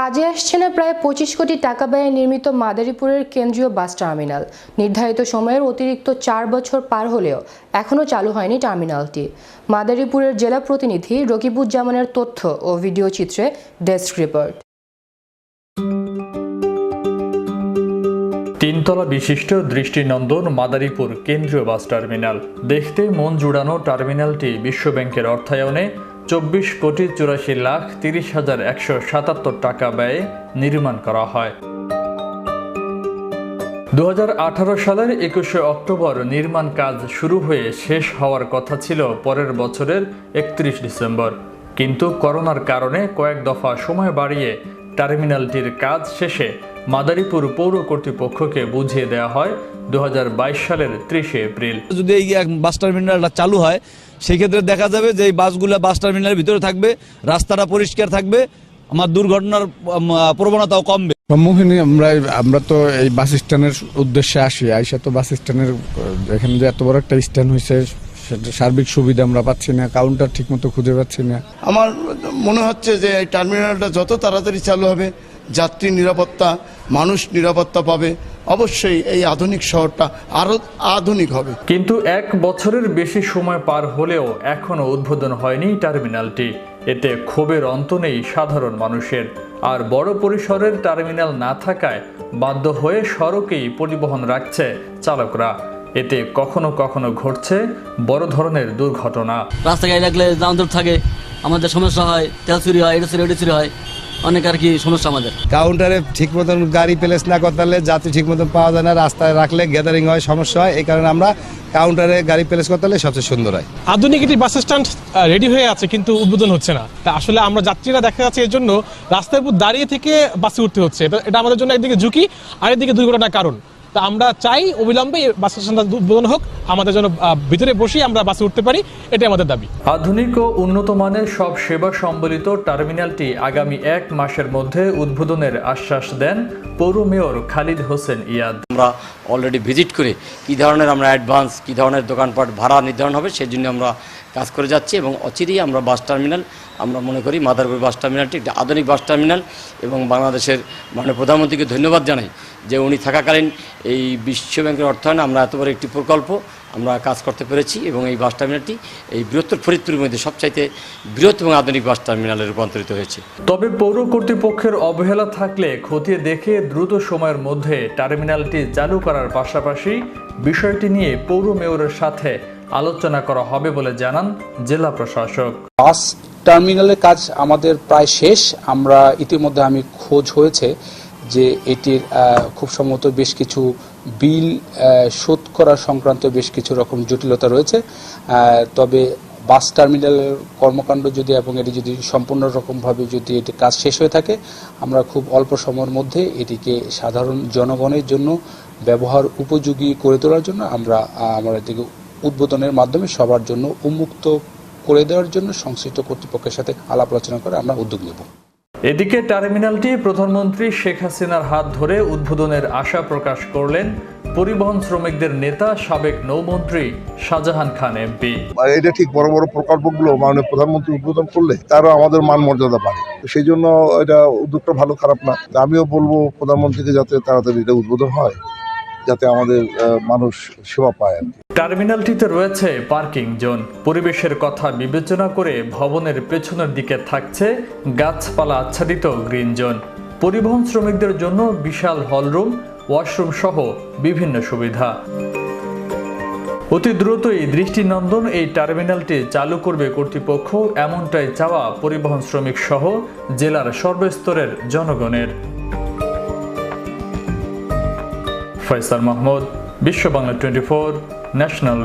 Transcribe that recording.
কাজে আসছে না প্রায় পঁচিশ কোটি টাকা ব্যয়ে নির্মিত মাদারীপুরের কেন্দ্রীয় বাস টার্মিনাল। নির্ধারিত সময়ের অতিরিক্ত চার বছর পার হলেও এখনও চালু হয়নি টার্মিনালটি। মাদারীপুরের জেলা প্রতিনিধি রকিবুজ্জামানের তথ্য ও ভিডিও চিত্রে ডেস্ক রিপোর্ট। তিনতলা বিশিষ্ট দৃষ্টিনন্দন মাদারীপুর কেন্দ্রীয় বাস টার্মিনাল। দেখতে মন জুড়ানো টার্মিনালটি বিশ্বব্যাংকের অর্থায়নে চব্বিশ কোটি চুরাশি লাখ তিরিশ হাজার একশো সাতাত্তর টাকা ব্যয়ে নির্মাণ করা হয়। দু হাজার আঠারো সালের একুশে অক্টোবর নির্মাণ কাজ শুরু হয়ে শেষ হওয়ার কথা ছিল পরের বছরের একত্রিশ ডিসেম্বর। কিন্তু করোনার কারণে কয়েক দফা সময় বাড়িয়ে টার্মিনালটির কাজ শেষে মাদারীপুর পৌর কর্তৃপক্ষকে বুঝিয়ে দেওয়া হয় দু হাজার বাইশ সালের ত্রিশে এপ্রিল। যদি এই এক বাস টার্মিনালটা চালু হয় সেই ক্ষেত্রে দেখা যাবে যে এই বাসগুলো বাস টার্মিনালের ভিতরে থাকবে রাস্তাটা পরিষ্কার থাকবে আমার দুর্ঘটনার প্রবণতাও কমবে। সম্মুখীন আমরা আমরা তো এই বাস স্ট্যান্ডের উদ্দেশ্যে আসি। আইসা তো বাস স্ট্যান্ডের এখানে যে এত বড় একটা স্ট্যান্ড হয়েছে সেটা সার্বিক সুবিধা আমরা পাচ্ছি না কাউন্টার ঠিক মতো খুঁজে পাচ্ছি না। আমার মনে হচ্ছে যে এই টার্মিনালটা যত তাড়াতাড়ি চালু হবে যাত্রী নিরাপত্তা মানুষ নিরাপত্তা পাবে অবশ্যই এই আধুনিক শহরটা আরও আধুনিক হবে। কিন্তু এক বছরের বেশি সময় পার হলেও এখনও উদ্বোধন হয়নি টার্মিনালটি। এতে ক্ষোভের অন্ত নেই সাধারণ মানুষের। আর বড় পরিসরের টার্মিনাল না থাকায় বাধ্য হয়ে সড়কেই পরিবহন রাখছে চালকরা। এতে কখনো কখনো ঘটছে বড় ধরনের দুর্ঘটনা। রাস্তা গাড়ি রাখলে যানজট থাকে আমাদের সমস্যা হয় তেল চুরি হয় এটা চুরি ওটা চুরি হয় অনেক আর কি সমস্যা আমাদের। কাউন্টারে ঠিক মতন গাড়ি প্লেস না করতে যাত্রী ঠিক মতন পাওয়া যায় না রাস্তায় রাখলে গ্যাদারিং হয় সমস্যা হয় এই কারণে আমরা কাউন্টারে গাড়ি প্লেস করতে সবচেয়ে সুন্দর হয়। আধুনিক একটি বাস স্ট্যান্ড রেডি হয়ে আছে কিন্তু উদ্বোধন হচ্ছে না। তা আসলে আমরা যাত্রীরা দেখা যাচ্ছে এর জন্য রাস্তার উপর দাঁড়িয়ে থেকে বাসে উঠতে হচ্ছে। এটা এটা আমাদের জন্য একদিকে ঝুঁকি আর একদিকে দুর্ঘটনার কারণ। তা আমরা চাই অবিলম্বে বাস স্টেশনটা উদ্বোধন হোক। আমাদের জন্য ভিতরে বসেই আমরা বাসে উঠতে পারি এটাই আমাদের দাবি। আধুনিক ও উন্নত মানের সব সেবা সম্বলিত টার্মিনালটি আগামী এক মাসের মধ্যে উদ্বোধনের আশ্বাস দেন পৌর মেয়র খালিদ হোসেন ইয়াদ। আমরা অলরেডি ভিজিট করে কী ধরনের আমরা অ্যাডভান্স কী ধরনের দোকানপাট ভাড়া নির্ধারণ হবে সেই জন্য আমরা কাজ করে যাচ্ছি এবং অচিরেই আমরা বাস টার্মিনাল আমরা মনে করি মাদারপুর বাস টার্মিনালটি একটি আধুনিক বাস টার্মিনাল এবং বাংলাদেশের মাননীয় প্রধানমন্ত্রীকে ধন্যবাদ জানাই যে উনি থাকাকালীন এই বিশ্ব ব্যাংকের অর্থায়নে আমরা এত বড় একটি প্রকল্প আমরা কাজ করতে পেরেছি এবং এই বাস টার্মিনালটি এই বৃহত্তর ফরিদপুরের মধ্যে সবচাইতে বৃহৎ এবং আধুনিক বাস টার্মিনালে রূপান্তরিত হয়েছে। তবে পৌর কর্তৃপক্ষের অবহেলা থাকলে খতিয়ে দেখে দ্রুত সময়ের মধ্যে টার্মিনালটি চালু করার পাশাপাশি বিষয়টি নিয়ে পৌর মেয়রের সাথে আলোচনা করা হবে বলে জানান জেলা প্রশাসক। বাস টার্মিনালের কাজ আমাদের প্রায় শেষ। আমরা ইতিমধ্যে আমি খোঁজ হয়েছে। যে এটির খুব সম্ভবত বেশ কিছু বিল শোধ করা সংক্রান্ত বেশ কিছু রকম জটিলতা রয়েছে। তবে বাস টার্মিনালের কর্মকাণ্ড যদি এবং এটি যদি সম্পূর্ণ রকমভাবে যদি এটি কাজ শেষ হয়ে থাকে, আমরা খুব অল্প সময়ের মধ্যে এটিকে সাধারণ জনগণের জন্য ব্যবহার উপযোগী করে তোলার জন্য আমরা আমরা এটিকে উদ্বোধনের মাধ্যমে সবার জন্য উন্মুক্ত করে দেওয়ার জন্য সংশ্লিষ্ট কর্তৃপক্ষের সাথে আলাপ আলোচনা করে আমরা উদ্যোগ নেব। এদিকে টার্মিনালটি প্রধানমন্ত্রী শেখ হাসিনার হাত ধরে উদ্বোধনের আশা প্রকাশ করলেন পরিবহন শ্রমিকদের নেতা সাবেক নৌমন্ত্রী শাহজাহান খান এমপি। এটা ঠিক বড় বড় প্রকল্পগুলো মাননীয় প্রধানমন্ত্রী উদ্বোধন করলে তারও আমাদের মান মর্যাদা বাড়ে। সেই জন্য এটা উদ্যোগটা ভালো, খারাপ না। আমিও বলব প্রধানমন্ত্রীকে যাতে তাড়াতাড়ি এটা উদ্বোধন হয়, যাতে আমাদের মানুষ সেবা পায় আর টার্মিনালটিতে রয়েছে পার্কিং জোন। পরিবেশের কথা বিবেচনা করে ভবনের পেছনের দিকে থাকছে গাছপালা আচ্ছাদিত গ্রিন জোন। পরিবহন শ্রমিকদের জন্য বিশাল হলরুম, ওয়াশরুম সহ বিভিন্ন সুবিধা। অতি দ্রুতই দৃষ্টিনন্দন এই টার্মিনালটি চালু করবে কর্তৃপক্ষ। এমনটাই চাওয়া পরিবহন শ্রমিক সহ জেলার সর্বস্তরের জনগণের। ফয়সাল মাহমুদ, বিশ্ব বাংলা টোয়েন্টি National